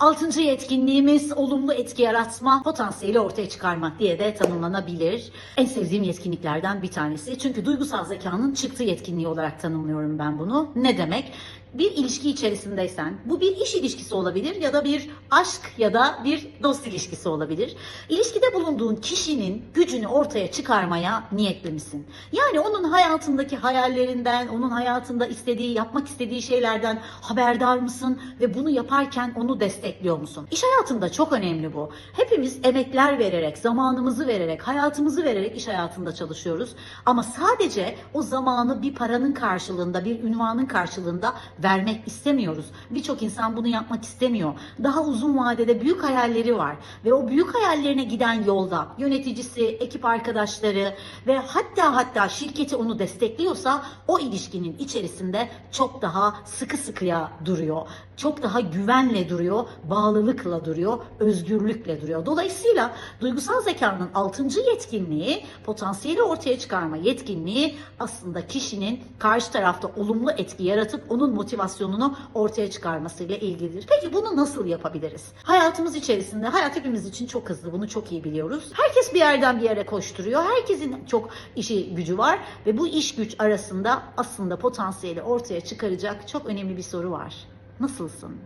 Altıncı yetkinliğimiz olumlu etki yaratma, potansiyeli ortaya çıkarmak diye de tanımlanabilir. En sevdiğim yetkinliklerden bir tanesi. Çünkü duygusal zekanın çıktı yetkinliği olarak tanımlıyorum ben bunu. Ne demek? Bir ilişki içerisindeysen, bu bir iş ilişkisi olabilir ya da bir aşk ya da bir dost ilişkisi olabilir. İlişkide bulunduğun kişinin gücünü ortaya çıkarmaya niyetli misin? Yani onun hayatındaki hayallerinden, onun hayatında istediği, yapmak istediği şeylerden haberdar mısın ve bunu yaparken onu destekliyor musun? İş hayatında çok önemli bu. Hepimiz emekler vererek, zamanımızı vererek, hayatımızı vererek iş hayatında çalışıyoruz. Ama sadece o zamanı bir paranın karşılığında, bir ünvanın karşılığında vermek istemiyoruz. Birçok insan bunu yapmak istemiyor. Daha uzun vadede büyük hayalleri var ve o büyük hayallerine giden yolda yöneticisi, ekip arkadaşları ve hatta hatta şirketi onu destekliyorsa o ilişkinin içerisinde çok daha sıkı sıkıya duruyor. Çok daha güvenle duruyor, bağlılıkla duruyor, özgürlükle duruyor. Dolayısıyla duygusal zekanın altıncı yetkinliği, potansiyeli ortaya çıkarma yetkinliği aslında kişinin karşı tarafta olumlu etki yaratıp onun motivasyonunu ortaya çıkarmasıyla ilgilidir. Peki bunu nasıl yapabiliriz? Hayatımız içerisinde, hayat hepimiz için çok hızlı, bunu çok iyi biliyoruz. Herkes bir yerden bir yere koşturuyor. Herkesin çok işi gücü var ve bu iş güç arasında aslında potansiyeli ortaya çıkaracak çok önemli bir soru var. Nasılsın?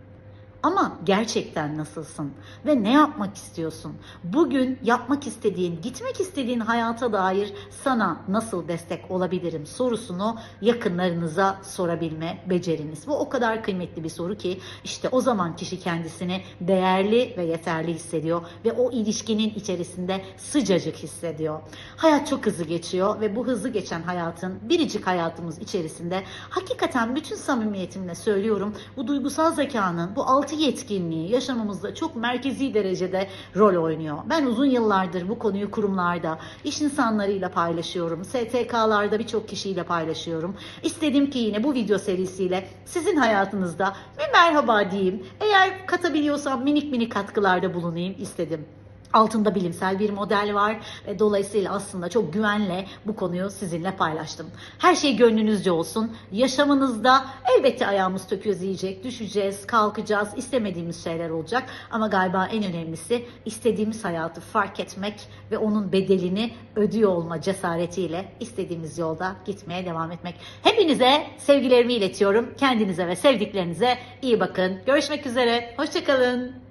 Ama gerçekten nasılsın ve ne yapmak istiyorsun? Bugün yapmak istediğin, gitmek istediğin hayata dair sana nasıl destek olabilirim sorusunu yakınlarınıza sorabilme beceriniz. Bu o kadar kıymetli bir soru ki işte o zaman kişi kendisini değerli ve yeterli hissediyor ve o ilişkinin içerisinde sıcacık hissediyor. Hayat çok hızlı geçiyor ve bu hızlı geçen hayatın biricik hayatımız içerisinde hakikaten bütün samimiyetimle söylüyorum bu duygusal zekanın bu altı yetkinliği yaşamımızda çok merkezi derecede rol oynuyor. Ben uzun yıllardır bu konuyu kurumlarda, iş insanlarıyla paylaşıyorum. STK'larda birçok kişiyle paylaşıyorum. İstedim ki yine bu video serisiyle sizin hayatınızda bir merhaba diyeyim. Eğer katabiliyorsam minik minik katkılarda bulunayım istedim. Altında bilimsel bir model var ve dolayısıyla aslında çok güvenle bu konuyu sizinle paylaştım. Her şey gönlünüzce olsun. Yaşamınızda elbette ayağımız töküyoruz yiyecek, düşeceğiz, kalkacağız, istemediğimiz şeyler olacak. Ama galiba en önemlisi istediğimiz hayatı fark etmek ve onun bedelini ödüyor olma cesaretiyle istediğimiz yolda gitmeye devam etmek. Hepinize sevgilerimi iletiyorum. Kendinize ve sevdiklerinize iyi bakın. Görüşmek üzere. Hoşçakalın.